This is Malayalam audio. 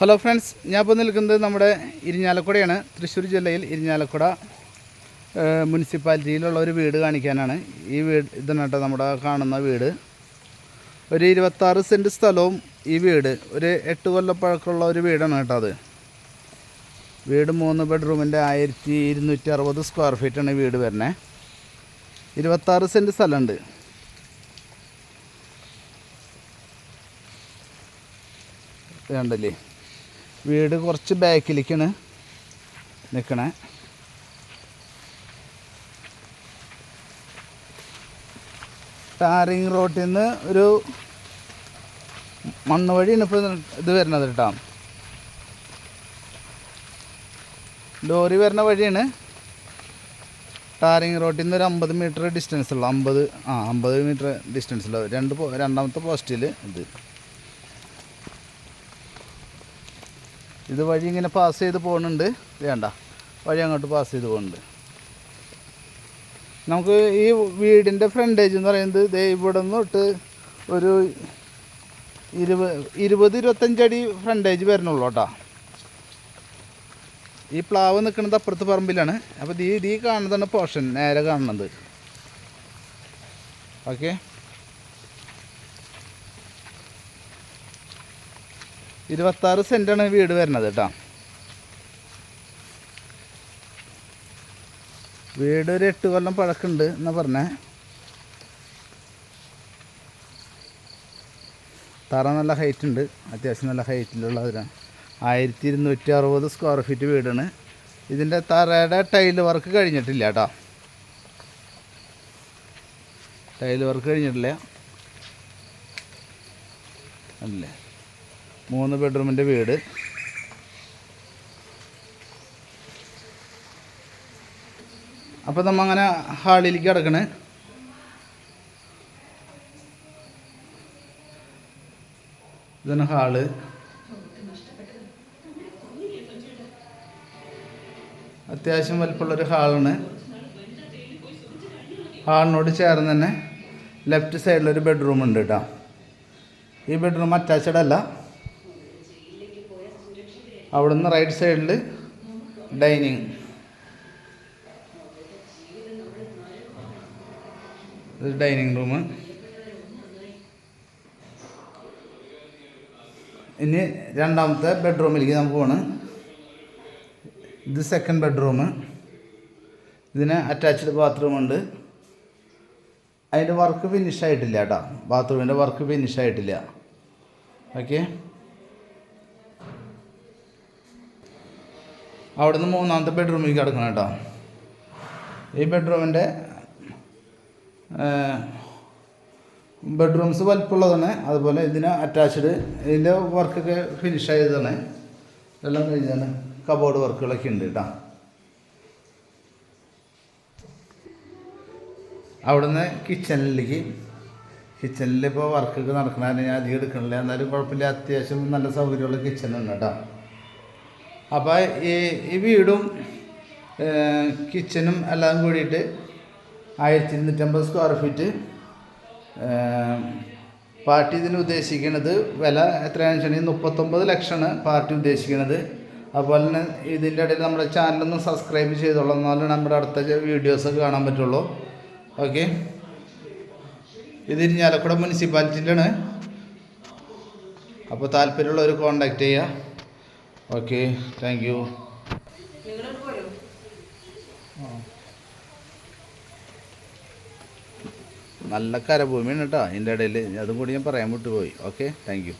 ഹലോ ഫ്രണ്ട്സ് ഞാൻ ഇപ്പോൾ നിൽക്കുന്നത് നമ്മുടെ ഇരിഞ്ഞാലക്കുടയാണ്. തൃശ്ശൂർ ജില്ലയിൽ ഇരിഞ്ഞാലക്കുട മുനിസിപ്പാലിറ്റിയിലുള്ള ഒരു വീട് കാണിക്കാനാണ്. ഈ വീട് ഇതാണ് കേട്ടോ നമ്മുടെ കാണുന്ന വീട്. ഒരു ഇരുപത്താറ് സെന്റ് സ്ഥലവും ഈ വീട്. ഒരു എട്ട് കൊല്ലപ്പഴക്കമുള്ള ഒരു വീടാണ് കേട്ടോ അത്. വീട് മൂന്ന് ബെഡ്റൂമിന്റെ ആയിരത്തി ഇരുന്നൂറ്റി അറുപത് സ്ക്വയർ ഫീറ്റാണ് വീട് വരുന്നത് ഇരുപത്താറ് സെന്റ് സ്ഥലമുണ്ട്. ഇത് കണ്ടില്ലേ വീട് കുറച്ച് ബാക്കിലേക്കാണ് നിൽക്കണേ ടാറിങ് റോട്ടിൽ നിന്ന് ഒരു മണ്ണ് വഴിയാണ് ഇപ്പോൾ ഇത് വരുന്നത് കേട്ടോ. ലോറി വരുന്ന വഴിയാണ് ടാറിങ് റോട്ടിൽ നിന്ന് ഒരു അമ്പത് മീറ്റർ ഡിസ്റ്റൻസ് ഉള്ളു അമ്പത് ആ അമ്പത് മീറ്റർ ഡിസ്റ്റൻസ് ഉള്ളു രണ്ട് രണ്ടാമത്തെ പോസ്റ്റിൽ ഇത്. ഇത് വഴി ഇങ്ങനെ പാസ് ചെയ്ത് പോകുന്നുണ്ട് വേണ്ട. വഴി അങ്ങോട്ട് പാസ് ചെയ്ത് പോകുന്നുണ്ട് നമുക്ക് ഈ വീടിന്റെ ഫ്രണ്ടേജ് എന്ന് പറയുന്നത് ദേ ഇവിടെ നിന്ന് തൊട്ട് ഒരു ഇരുപത് ഇരുപത് ഇരുപത്തഞ്ചടി ഫ്രണ്ടേജ് വരണുള്ളൂ കേട്ടോ. ഈ പ്ലാവ് നിൽക്കുന്നത് അപ്പുറത്ത് പറമ്പിലാണ്. അപ്പോൾ ഈ ഈ കാണുന്നതാണ് പോർഷൻ നേരെ കാണുന്നത്. ഓക്കെ ഇരുപത്താറ് സെന്റാണ് വീട് വരുന്നത് കേട്ടോ. വീട് ഒരു എട്ട് കൊല്ലം പഴക്കുണ്ട് എന്നാ പറഞ്ഞേ. തറ നല്ല ഹൈറ്റ് ഉണ്ട്. അത്യാവശ്യം നല്ല ഹൈറ്റിലുള്ള ഒരു ആയിരത്തി ഇരുന്നൂറ്റി അറുപത് സ്ക്വയർ ഫീറ്റ് വീടാണ്. ഇതിന്റെ തറയുടെ ടൈൽ വർക്ക് കഴിഞ്ഞിട്ടില്ല കേട്ടോ. ടൈൽ വർക്ക് കഴിഞ്ഞിട്ടില്ല. അല്ലേ? മൂന്ന് ബെഡ്റൂമിന്റെ വീട്. അപ്പോൾ നമ്മൾ അങ്ങനെ ഹാളിലേക്ക് കിടക്കണേ. ഇതാണ് ഹാൾ. അത്യാവശ്യം വലിപ്പമുള്ളൊരു ഹാളാണ്. ഹാളിനോട് ചേർന്ന് തന്നെ ലെഫ്റ്റ് സൈഡിലൊരു ബെഡ്റൂം ഉണ്ട് കേട്ടോ ഈ ബെഡ്റൂം അറ്റാച്ച്ഡ് അല്ല അവിടുന്ന് റൈറ്റ് സൈഡിൽ ഡൈനിങ് ഇത് ഡൈനിങ് റൂം ഇനി രണ്ടാമത്തെ ബെഡ്റൂമിലേക്ക് നമുക്ക് പോണ്. ഇത് സെക്കൻഡ് ബെഡ്റൂം ഇതിന് അറ്റാച്ച്ഡ് ബാത്റൂം ഉണ്ട്. അതിന്റെ വർക്ക് ഫിനിഷ് ആയിട്ടില്ല കേട്ടോ ബാത്റൂമിന്റെ വർക്ക് ഫിനിഷ് ആയിട്ടില്ല. ഓക്കെ അവിടുന്ന് മൂന്നാമത്തെ ബെഡ്റൂമിലേക്ക് കിടക്കണം കേട്ടോ. ഈ ബെഡ്റൂമിന്റെ ബെഡ്റൂംസ് വലിപ്പമുള്ളതാണ്. അതുപോലെ ഇതിന് അറ്റാച്ച്ഡ് ഇതിന്റെ വർക്കൊക്കെ ഫിനിഷ് ആയതാണ്. എല്ലാം കഴിഞ്ഞാണ് കബോർഡ് വർക്കുകളൊക്കെ ഉണ്ട് കേട്ടോ. അവിടുന്ന് കിച്ചണിലേക്ക് കിച്ചണിൽ ഇപ്പോൾ വർക്കൊക്കെ നടക്കണ ഞാൻ അധികം എടുക്കണില്ല. എന്നാലും കുഴപ്പമില്ല. അത്യാവശ്യം നല്ല സൗകര്യമുള്ള കിച്ചണുണ്ട് കേട്ടോ. അപ്പോൾ ഈ ഈ വീടും കിച്ചനും എല്ലാം കൂടിയിട്ട് ആയിരത്തി ഇരുന്നൂറ്റമ്പത് സ്ക്വയർ ഫീറ്റ് പാർട്ടി ഇതിന് ഉദ്ദേശിക്കുന്നത് വില എത്രയാണെന്ന് വെച്ചിട്ടുണ്ടെങ്കിൽ മുപ്പത്തൊമ്പത് ലക്ഷമാണ് പാർട്ടി ഉദ്ദേശിക്കുന്നത് അതുപോലെ തന്നെ ഇതിന്റെ ഇടയിൽ നമ്മുടെ ചാനലൊന്ന് സബ്സ്ക്രൈബ് ചെയ്തോളാം. എന്നാലും നമ്മുടെ അടുത്ത വീഡിയോസൊക്കെ കാണാൻ പറ്റുള്ളൂ. ഓക്കെ ഇത് ഇരിഞ്ഞാലക്കുട മുനിസിപ്പാലിറ്റിയിലാണ് അപ്പോൾ താല്പര്യമുള്ളവർ കോണ്ടാക്ട് ചെയ്യുക. ഓക്കെ താങ്ക് യു നല്ല കരഭൂമിയാണ് കേട്ടോ അതിന്റെ ഇടയിൽ. അതും കൂടി ഞാൻ പറയാൻ വിട്ടുപോയി. Okay thank you